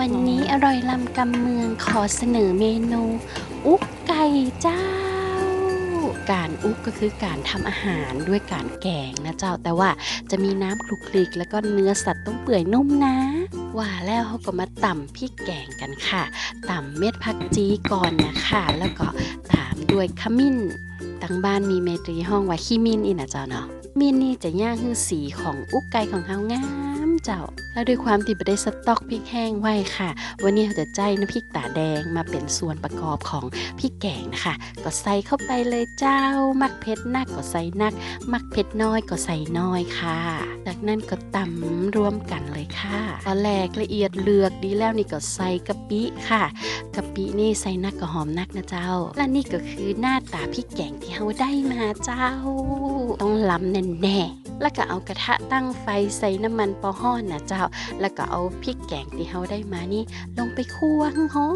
วันนี้อร่อยลำกำเมืองขอเสนอเมนู อุกไก่เจ้า การอุกก็คือการทำอาหารด้วยการแกงนะเจ้า แต่ว่าจะมีน้ำคลุกคลิก แล้วก็เนื้อสัตว์ต้องเปื่อยนุ่มนะ ว่าแล้วเขาก็มาตำพริกแกงกันค่ะตำเม็ดผักจีก่อนนะคะ แล้วก็ตามด้วยขมิ้นตั้งบ้านมีเมตรีห้องว่าขี้มินอีนะเจ้าเนาะมินนี่จะย่างคือสีของอุกไก่ของเฮางามเจ้า แล้วด้วยความที่บ่ได้สต็อกพริกแห้งไว้ค่ะ วันนี้เราจะใจน้ำพริกตาแดงมาเป็นส่วนประกอบของพริกแกงนะคะ ก็ใส่เข้าไปเลยเจ้า มักเผ็ดนักก็ใส่นัก มักเผ็ดน้อยก็ใส่น้อยค่ะ จากนั้นก็ตำรวมกันเลยค่ะตอนแรกละเอียดเลือกดีแล้วนี่ก็ใส่กะปิค่ะกะปินี่ใส่นักก็หอมนักนะเจ้า และนี่ก็คือหน้าตาพริกแกงที่เราได้มาเจ้า ต้องล้ำแน่ๆ แล้วก็เอากระทะตั้งไฟใส่น้ำมันปอห้อนนะเจ้า แล้วก็เอาพริกแกงที่เราได้มานี่ ลงไปคั่วหอ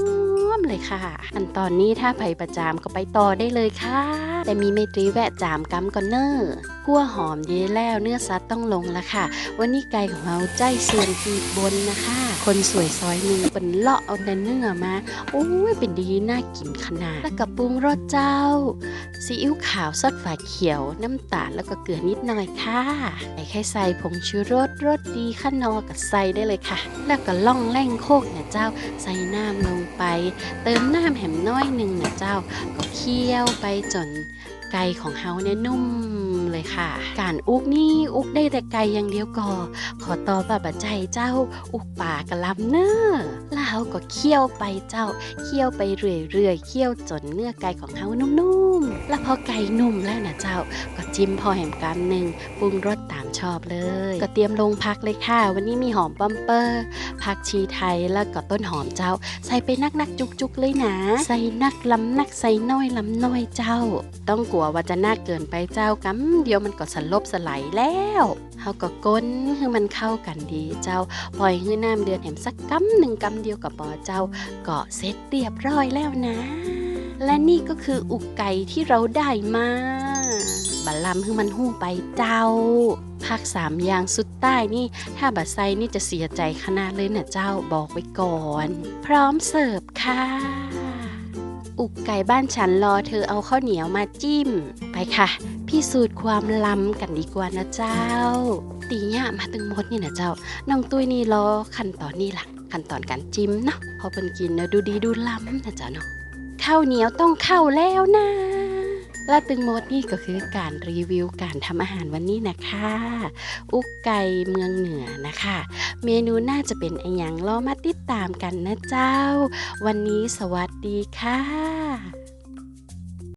มเลยค่ะ อันตอนนี้ถ้าไผ่ประจามก็ไปต่อได้เลยค่ะ แต่มีเมตรีแวะจามกัมก่อนเนอร์ คั่วหอมเยแล้วเนื้อสัตว์ต้องลงแล้วค่ะ วันนี้ไก่ของเราใจส่วนกีบนนะคะ คนสวยซอยหนึ่งเป็นเลาะเอาแต่เนื้อมาโอ้ยเป็นดีน่ากินขนาดแล้วก็ปรุงรสเจ้าซีอิ๊วขาวซอสฝาเขียวน้ำตาลแล้วก็เกลือนิดหน่อยค่ะใส่แค่ใส่ผงชูรสรสดีข้านอกับใส่ได้เลยค่ะ แล้วก็ล่องแร่งโคกเนี่ยเจ้าใส่น้ำลงไป เติมน้ำแหมน้อยหนึ่งเนี่ยเจ้า ก็เคี่ยวไปจน ไก่ของเฮาเนี่ยนุ่มเลยค่ะ การอุกนี่อุกได้แต่ไก่อย่างเดียวก่อขอต่อแบบบัดใจเจ้า อุกป่ากระลำเนอแล้วเฮาก็เคี่ยวไปเจ้าเคี่ยวไปเรื่อยๆเคี่ยวจนเนื้อไก่ของเฮานุ่มๆ แล้วพอไก่นุ่มแล้วนะเจ้า ก็จิ้มพอแหมกำหนึ่งปรุงรสตามชอบเลย ก็เตรียมลงพักเลยค่ะ วันนี้มีหอมปัมเปอร์ผักชีไทยแล้วก็ต้นหอมเจ้า ใส่ไปนักนักๆจุกๆเลยนะ ใส่นักลำนักใส่น้อยลำน้อยเจ้า ต้องกลัวว่าจะน่าเกินไปเจ้ากำเดียวมันก็สลบสลายแล้วเฮาก็ก้นให้มันเข้ากันดีเจ้าปล่อยให้น้ำเดือดแหมสักกำหนึ่งกำเดียวกับปอเจ้าก็เสร็จเรียบร้อยแล้วนะ และนี่ก็คืออุกไก่ที่เราได้มาบัลลัมให้มันหู้ไปเจ้าภาคสามอย่างสุดใต้นี่ ถ้าบัดไซนี่จะเสียใจขนาดเลยนะเจ้าบอกไว้ก่อน พร้อมเสิร์ฟค่ะ อุกไก่บ้านฉันรอเธอเอาข้าวเหนียวมาจิ้ม ไปค่ะพิสูจน์ความล้ำกันดีกว่านะเจ้า ตีเนี่ยมาตึงหมดนี่นะเจ้าน้องตุ้ยนี่รอขั้นตอนนี้ล่ะขั้นตอนการจิ้มเนาะพอเป็นกินนะดูดีดูล้ำนะเจ้าเนาะข้าวเหนียวต้องเข้าแล้วนะ และตึงโมดนี่ก็คือการรีวิวการทำอาหารวันนี้นะคะ อุกไก่เมืองเหนือนะคะ เมนูน่าจะเป็นไอย่างรอมาติดตามกันนะเจ้า วันนี้สวัสดีค่ะ